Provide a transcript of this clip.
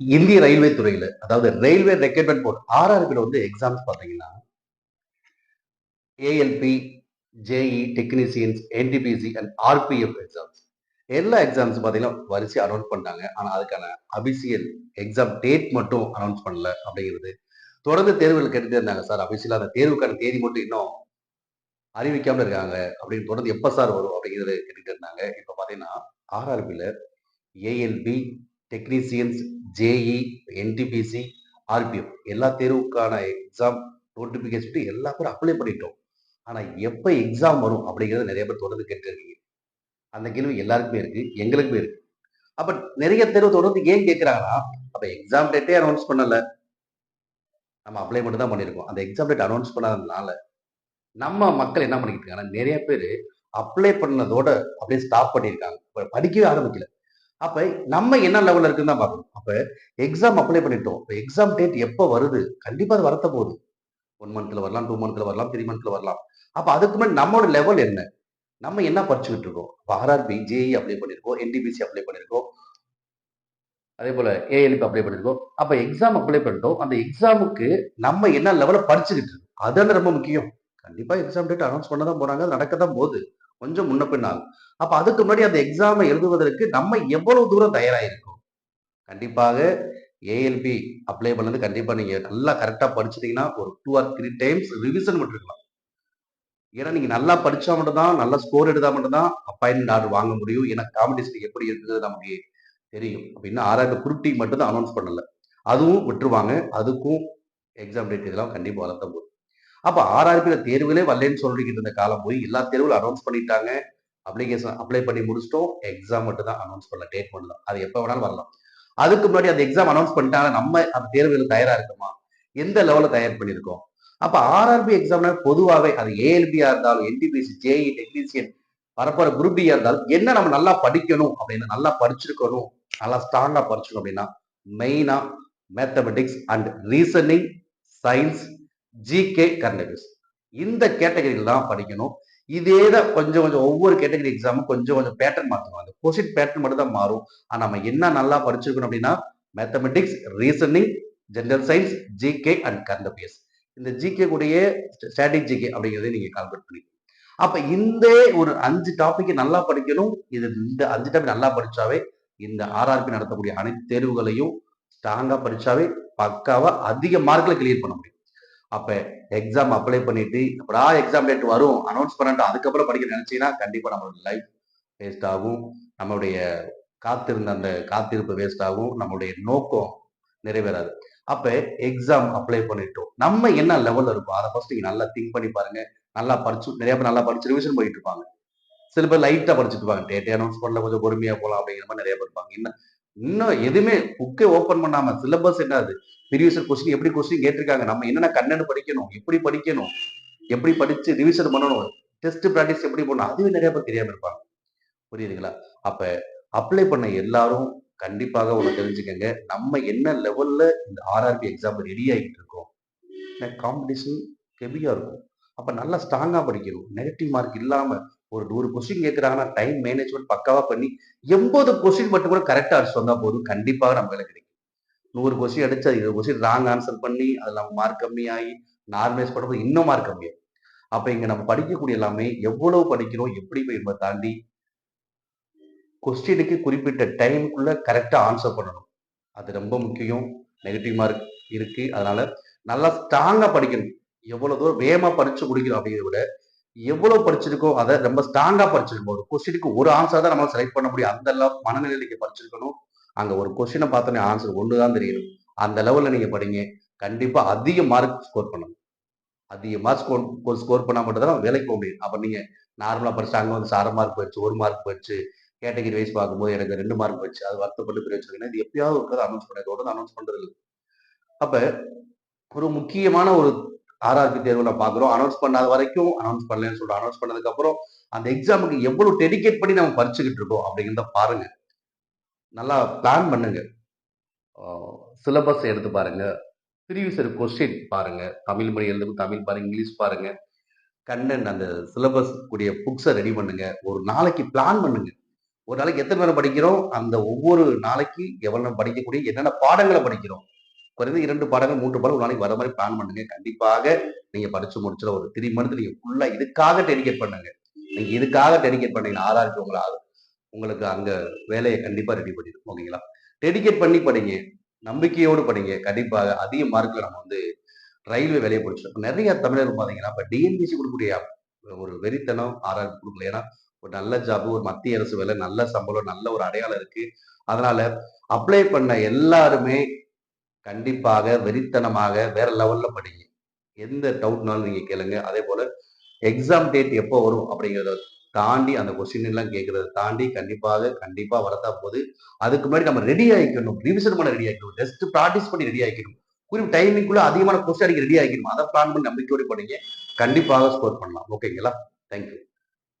இந்திய ரயில்வே துறையில அதாவது ரயில்வே ரெக்ரூட்மெண்ட் போர்டு ஆர்ஆர்பியில் வந்து எக்ஸாம்ஸ் பாத்தீங்கன்னா ALP JE technicians NTPC and RPF exams எல்லா எக்ஸாம்ஸ் பார்த்தீங்கன்னா வரிசை அனௌன்ஸ் பண்ணாங்க ஆனால் அதுக்கான அபிஷியல் எக்ஸாம் டேட் மட்டும் அனௌன்ஸ் பண்ணல அப்படிங்கிறது. தொடர்ந்து தேர்வுகள் கேட்டுட்டே இருந்தாங்க சார் அபிஷியலாக அந்த தேர்வுக்கான தேதி மட்டும் இன்னும் அறிவிக்காம இருக்காங்க அப்படின்னு தொடர்ந்து எப்போ சார் வரும் அப்படிங்கிறது கேட்டுட்டு இருந்தாங்க. இப்போ பார்த்தீங்கன்னா ஆர்ஆர்பியில் ALP technicians JE NTPC RPF எல்லா தேர்வுக்கான எக்ஸாம் நோட்டிஃபிகேஷன் எல்லா பேரும் அப்ளை பண்ணிட்டோம். ஆனால் எப்போ எக்ஸாம் வரும் அப்படிங்கிறது நிறைய பேர் தொடர்ந்து கேட்டுருக்கீங்க. அந்த கேள்வி எல்லாருக்குமே இருக்குது எங்களுக்குமே இருக்குது அப்போ நிறைய தேர்வு தொடர்ந்து ஏன் கேட்குறாங்கன்னா அப்போ எக்ஸாம் டேட்டே அனௌன்ஸ் பண்ணலை. நம்ம அப்ளை மட்டும் தான் பண்ணியிருக்கோம். அந்த எக்ஸாம் டேட் அனௌன்ஸ் பண்ணாததுனால நம்ம மக்கள் என்ன பண்ணிக்கிட்டு இருக்காங்கன்னா நிறைய பேர் அப்ளை பண்ணதோட அப்படியே ஸ்டாப் பண்ணியிருக்காங்க. படிக்கவே ஆரம்பிக்கல. அப்ப நம்ம என்ன லெவல்ல இருக்குன்னு தான் பார்க்கணும். அப்ப எக்ஸாம் அப்ளை பண்ணிட்டோம். இப்போ எக்ஸாம் டேட் எப்போ வருது? கண்டிப்பா அது வரத்த போகுது. ஒன் மந்த்ல வரலாம் டூ மந்த்ல வரலாம் த்ரீ மந்த்ல வரலாம். அப்ப அதுக்கு முன்னாடி நம்மளோட லெவல் என்ன? நம்ம என்ன படிச்சுக்கிட்டு இருக்கோம்? ஆர்ஆர்பி ஜேஇ அப்ளை பண்ணியிருக்கோம் என்டிபிசி அப்ளை பண்ணியிருக்கோம். அதே போல ஏஎல்பி அப்ளை பண்ணியிருக்கோம். அப்ப எக்ஸாம் அப்ளை பண்ணிட்டோம். அந்த எக்ஸாமுக்கு நம்ம என்ன லெவலில் படிச்சுக்கிட்டு இருக்கோம்? அதுதான் ரொம்ப முக்கியம். கண்டிப்பா எக்ஸாம் டேட் அனௌன்ஸ் பண்ண தான் போறாங்க. நடக்க தான் போகுது. கொஞ்சம் முன்ன பின் ஆகும். அப்ப அதுக்கு முன்னாடி அந்த எக்ஸாமை எழுதுவதற்கு நம்ம எவ்வளவு தூரம் தயாராயிருக்கோம்? கண்டிப்பாக ஏஎல்பி அப்ளை பண்ணது கண்டிப்பா நீங்க நல்லா கரெக்டா படிச்சிட்டீங்கன்னா ஒரு two or three times revision பண்ணிருக்கலாம் ஏன்னா நீங்க நல்லா படிச்சா மட்டும்தான் நல்லா ஸ்கோர் எடுத்தா மட்டும்தான் அப்பாயின்மெண்ட் ஆர்டர் வாங்க முடியும். ஏன்னா காம்படிஷன் எப்படி இருக்குது நமக்கு தெரியும். அப்படின்னா ஆறாவது குரூப் டீம் மட்டும் தான் அனௌன்ஸ் பண்ணல. அதுவும் விட்டுருவாங்க. அதுக்கும் எக்ஸாம் டேட் இதெல்லாம் கண்டிப்பா வளர்த்த போகுது அப்ப ஆர்ஆர்பியில தேர்வுகளே வரலன்னு சொல்லிக்கிட்டு இருந்த காலம் போய் எல்லா தேர்வுகளும் அனௌன்ஸ் பண்ணிட்டாங்க. அப்ளிகேஷன் அப்ளை பண்ணி முடிச்சிட்டோம். எக்ஸாம் மட்டும் தான் அனௌன்ஸ் பண்ணல. டேட் மட்டும் தான். அது எப்போ வேணாலும் வரலாம். அதுக்கு முன்னாடி அந்த எக்ஸாம் அனௌன்ஸ் பண்ணிட்டாங்க. நம்ம அந்த தேர்வுகள் தயாரா இருக்குமா? எந்த லெவலில் தயார் பண்ணியிருக்கோம்? அப்ப ஆர்ஆர்பி எக்ஸாம்னா பொதுவாகவே அது ஏஎல்பியா இருந்தாலும் என்டிபிசி ஜேஇ டெக்னீசியன் வரப்போற குரூப் டியா இருந்தாலும் என்ன நம்ம நல்லா படிக்கணும் அப்படின்னு நல்லா படிச்சிருக்கணும் நல்லா ஸ்ட்ராங்கா படிச்சிருக்கணும் அப்படின்னா மெயினா mathematics and reasoning science GK கர்னபிஸ் இந்த கேட்டகரியில் தான் படிக்கணும். இதே தான் கொஞ்சம் கொஞ்சம் ஒவ்வொரு கேட்டகரி எக்ஸாமும் கொஞ்சம் கொஞ்சம் பேட்டர்ன் மாற்றுவாங்க அந்த கொஸ்டின் பேட்டர்ன் மட்டும் தான் மாறும். ஆனால் நம்ம என்ன நல்லா படிச்சிருக்கணும் அப்படின்னா mathematics reasoning general science GK and கர்னபியஸ் இந்த ஜிகே கூடிய ஸ்டாட்டிக் ஜிகே அப்படிங்கிறத நீங்கள் கால்குலேட் பண்ணி அப்போ இந்த ஒரு அஞ்சு டாப்பிக்கை நல்லா படிக்கணும். இது இந்த அஞ்சு டாபிக் நல்லா படித்தாவே இந்த ஆர்ஆர்பி நடத்தக்கூடிய அனைத்து தேர்வுகளையும் ஸ்ட்ராங்காக படித்தாவே பக்காவாக அதிக மார்க்கில் கிளியர் பண்ண முடியும். அப்போ எக்ஸாம் அப்ளை பண்ணிட்டு எப்படா எக்ஸாம் டேட் வரும் அனௌன்ஸ் பண்ணிட்டு அதுக்கப்புறம் படிக்க நினைச்சீங்கன்னா கண்டிப்பாக நம்மளோட லைஃப் வேஸ்ட் ஆகும். நம்மளுடைய காத்திருந்த அந்த காத்திருப்பு வேஸ்ட் ஆகும். நம்மளுடைய நோக்கம் நிறைவேறாது. அப்ப எக்ஸாம் அப்ளை பண்ணிட்டோம். நம்ம என்ன லெவல்ல இருக்கோம் அதை ஃபர்ஸ்ட் நீங்க நல்லா திங்க் பண்ணி பாருங்க. நல்லா படிச்சு நிறைய பேர் நல்லா படிச்சு ரிவிஷன் போயிட்டு இருப்பாங்க. சில பேர் லைட்டா படிச்சுட்டு இருப்பாங்க. டேட்டே அனௌன்ஸ் பண்ணல கொஞ்சம் பொறுமையா போகலாம் அப்படிங்கிற மாதிரி நிறைய பேர் இருப்பாங்க. இன்னும் இன்னும் எதுவுமே புக்கே ஓப்பன் பண்ணாம சிலபஸ் என்னது? ப்ரீவியஸ் கொஸ்டின் எப்படி கொஸ்டின் கேட்டிருக்காங்க? நம்ம என்னென்ன கண்ணனு படிக்கணும்? எப்படி படிக்கணும்? எப்படி படிச்சு ரிவிஷன் பண்ணணும்? டெஸ்ட் ப்ராக்டிஸ் எப்படி பண்ணணும்? அதுவே நிறைய பேர் தெரியாம இருப்பாங்க. புரியுதுங்களா? அப்ப அப்ளை பண்ண எல்லாரும் கண்டிப்பாக ஒன்று தெரிஞ்சுக்கங்க. நம்ம என்ன லெவல்ல இந்த ஆர்ஆர்பி எக்ஸாம் ரெடி ஆகிட்டு இருக்கோம்? காம்படிஷன் ஹெவியா இருக்கும். அப்ப நல்லா ஸ்ட்ராங்கா படிக்கணும். நெகட்டிவ் மார்க் இல்லாம ஒரு நூறு கொஸ்டின் கேட்கறாங்கன்னா டைம் மேனேஜ்மெண்ட் பக்காவா பண்ணி எண்பது கொஸ்டின் மட்டும் கூட கரெக்டா அடிச்சு வந்தா போதும். கண்டிப்பாக நம்ம வேலை கிடைக்கும். நூறு கொஸ்டின் அடிச்சு அது இருபது கொஸ்டின் ராங் ஆன்சர் பண்ணி அது நம்ம மார்க் கம்மியாகி நார்மலைஸ் பண்ணும்போது இன்னும் மார்க் கம்மியாகும் அப்ப இங்க நம்ம படிக்கக்கூடிய எல்லாமே எவ்வளவு படிக்கிறோம் எப்படி என்பதை தாண்டி கொஸ்டினுக்கு குறிப்பிட்ட டைமுக்குள்ள கரெக்டா ஆன்சர் பண்ணணும். அது ரொம்ப முக்கியம். நெகட்டிவ் மார்க் இருக்கு. அதனால நல்லா ஸ்ட்ராங்கா படிக்கணும். எவ்வளவு தூரம் வேகமா படிச்சு முடிக்கணும் அப்படிங்கிறத விட எவ்வளவு படிச்சிருக்கோ அதை ரொம்ப ஸ்ட்ராங்கா படிச்சிருக்கும் ஒரு கொஸ்டினுக்கு ஒரு ஆன்சர் தான் நம்மளால் செலக்ட் பண்ண முடியும். அந்த அளவு மனநிலைக்கு படிச்சிருக்கணும். அங்க ஒரு கொஸ்டினை பார்த்தோன்னே ஆன்சர் ஒன்று தான் தெரியணும் அந்த லெவல்ல நீங்க படிங்க. கண்டிப்பா அதிக மார்க் ஸ்கோர் பண்ணணும். அதிக மார்க் ஸ்கோர் ஸ்கோர் பண்ணா மட்டும்தான் வேலைக்கு போக முடியும். அப்ப நீங்க நார்மலா படிச்சு அங்க வந்து அரை மார்க் போயிடுச்சு ஒரு மார்க் போயிடுச்சு. கேட்டகரி வைஸ் பார்க்கும்போது எனக்கு ரெண்டு மார்க் வச்சு அது வருத்தப்பட்டு பிரிச்சுருக்கேன் இது எப்பயாவது இருக்கிறது அனௌன்ஸ் பண்ண தொடர்ந்து அனௌன்ஸ் பண்றது. இல்லை அப்ப ஒரு முக்கியமான ஒரு ஆர்ஆர்பி தேர்வுல பாக்குறோம் அனௌன்ஸ் பண்ணாத வரைக்கும் அனௌன்ஸ் பண்ணலன்னு சொல்றோம் அனௌன்ஸ் பண்ணதுக்கு அப்புறம் அந்த எக்ஸாமுக்கு எவ்வளவு டெடிகேட் பண்ணி நம்ம படிச்சுக்கிட்டு இருக்கோம் அப்படிங்கிறத பாருங்க. நல்லா பிளான் பண்ணுங்க. சிலபஸ் எடுத்து பாருங்க. ப்ரீவியஸ் கொஸ்டின் பாருங்க. தமிழ் மொழி எழுதும் தமிழ் பாருங்க இங்கிலீஷ் பாருங்க. கண்ணன் அந்த சிலபஸ் கூடிய புக்ஸை ரெடி பண்ணுங்க. ஒரு நாளைக்கு பிளான் பண்ணுங்க. ஒரு நாளைக்கு எத்தனை நேரம் படிக்கிறோம்? அந்த ஒவ்வொரு நாளைக்கு எவ்வளவு படிக்கக்கூடிய என்னென்ன பாடங்களை படிக்கிறோம்? குறைந்த இரண்டு பாடங்கள் மூன்று பாடங்கள் ஒரு நாளைக்கு வர மாதிரி பிளான் பண்ணுங்க. கண்டிப்பாக நீங்க படிச்சு முடிச்சுல ஒரு த்ரீ மந்த் நீங்க ஃபுல்லா இதுக்காக டெடிகேட் பண்ணுங்க. நீங்க இதுக்காக டெடிகேட் பண்ணீங்கன்னா ஆறாருக்கு உங்களை ஆ- உங்களுக்கு அங்க வேலையை கண்டிப்பா ரெடி பண்ணிடும். ஓகேங்களா? டெடிகேட் பண்ணி படிங்க. நம்பிக்கையோடு படிங்க. கண்டிப்பாக அதிக மார்க்ல நம்ம வந்து ரயில்வே வேலையை பிடிச்சிருக்கோம் நிறைய தமிழர் பார்த்தீங்கன்னா இப்போ டிஎன்பிசி கொடுக்கக்கூடிய ஒரு வெறித்தனம் ஆறாவது கொடுக்கல. ஏன்னா ஒரு நல்ல ஜாப் ஒரு மத்திய அரசு வேலை நல்ல சம்பளம் நல்ல ஒரு அடையாளம் இருக்கு. அதனால அப்ளை பண்ண எல்லாருமே கண்டிப்பாக வெறித்தனமாக வேற லெவல்ல படிங்க எந்த டவுட்னாலும் நீங்க கேளுங்க. அதே போல எக்ஸாம் டேட் எப்போ வரும் அப்படிங்கிறத தாண்டி அந்த கொஸ்டின் எல்லாம் கேட்கறத தாண்டி கண்டிப்பாக கண்டிப்பா வரதா போகுது அதுக்கு முன்னாடி நம்ம ரெடி ஆகிக்கணும் ரிவிஷன் பண்ண ரெடி ஆகிக்கணும் ஜஸ்ட் ப்ராக்டிஸ் பண்ணி ரெடி ஆகிக்கணும் குறிப்பு டைமிங்குள்ள அதிகமான கொஸ்டின் அடிக்க ரெடி ஆகிக்கணும் அதை பிளான் பண்ணி நம்பிக்கையோடு படிங்க. கண்டிப்பாக ஸ்கோர் பண்ணலாம். ஓகேங்களா தேங்க்யூ